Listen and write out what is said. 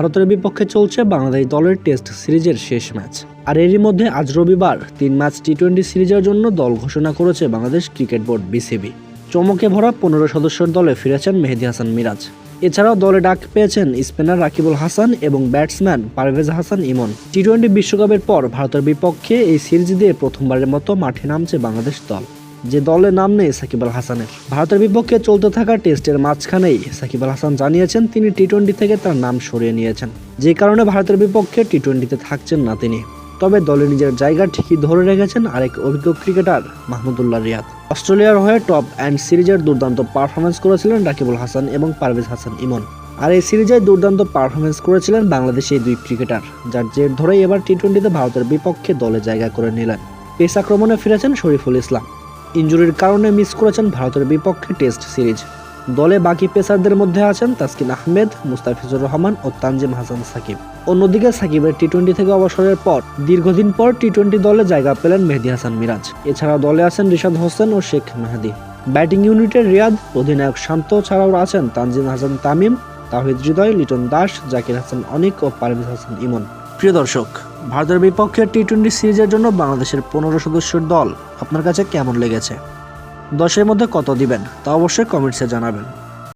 ভারতের বিপক্ষে চলছে বাংলাদেশ দলের টেস্ট সিরিজের শেষ ম্যাচ। আর এরই মধ্যে আজ রবিবার তিন ম্যাচ টি টোয়েন্টি সিরিজের জন্য দল ঘোষণা করেছে বাংলাদেশ ক্রিকেট বোর্ড বিসিবি। চমকে ভরা পনেরো সদস্যের দলে ফিরেছেন মেহেদি হাসান মিরাজ। এছাড়াও দলে ডাক পেয়েছেন স্পিনার রাকিবুল হাসান এবং batsman Parvez Hasan Emon. T twenty বিশ্বকাপের পর ভারতের বিপক্ষে এই সিরিজ দিয়ে প্রথমবারের মতো মাঠে নামছে বাংলাদেশ দল। যে দলে নাম নেই সাকিব আল হাসানের। ভারতের বিপক্ষে চলতে থাকা টেস্টের মাঝখানেই সাকিব আল হাসান জানিয়েছেন, তিনি টি টোয়েন্টি থেকে তার নাম সরিয়ে নিয়েছেন। যে কারণে ভারতের বিপক্ষে টি টোয়েন্টিতে থাকছেন না তিনি। তবে দলে নিজের জায়গা ঠিকই ধরে রেখেছেন আরেক অভিজ্ঞ ক্রিকেটার মাহমুদুল্লাহ রিয়াদ। অস্ট্রেলিয়ার হয়ে টপ অ্যান্ড সিরিজের দুর্দান্ত পারফরমেন্স করেছিলেন রাকিবুল হাসান এবং পারভেজ হাসান ইমন। আর এই সিরিজে দুর্দান্ত পারফরমেন্স করেছিলেন বাংলাদেশি দুই ক্রিকেটার, যার জের ধরেই এবার টি টোয়েন্টিতে ভারতের বিপক্ষে দলে জায়গা করে নিলেন। পেস আক্রমণে ফিরেছেন শরীফুল ইসলাম। ইঞ্জুরির কারণে মিস করেছেন ভারতের বিপক্ষে টেস্ট সিরিজ। দলে বাকি পেসারদের মধ্যে আছেন তাসকিন আহমেদ, মুস্তাফিজুর রহমান ও তানজিম হাসান সাকিব। অন্যদিকে সাকিবের টি টোয়েন্টি থেকে অবসরের পর দীর্ঘদিন পর টি টোয়েন্টি দলে জায়গা পেলেন মেহেদি হাসান মিরাজ। এছাড়াও দলে আছেন রিশাদ হোসেন ও শেখ মেহেদি। ব্যাটিং ইউনিটের রিয়াদ, অধিনায়ক শান্ত ছাড়াও আছেন তানজিম হাসান তামিম, তাহিদ হৃদয়, লিটন দাস, জাকির হাসান অনিক ও পারভেজ হাসান ইমন। প্রিয় দর্শক ভারতের বিপক্ষে টি টোয়েন্টি সিরিজের জন্য বাংলাদেশের পনেরো সদস্যের দল আপনার কাছে কেমন লেগেছে? দশের মধ্যে কত দিবেন তা অবশ্যই কমেন্টসে জানাবেন।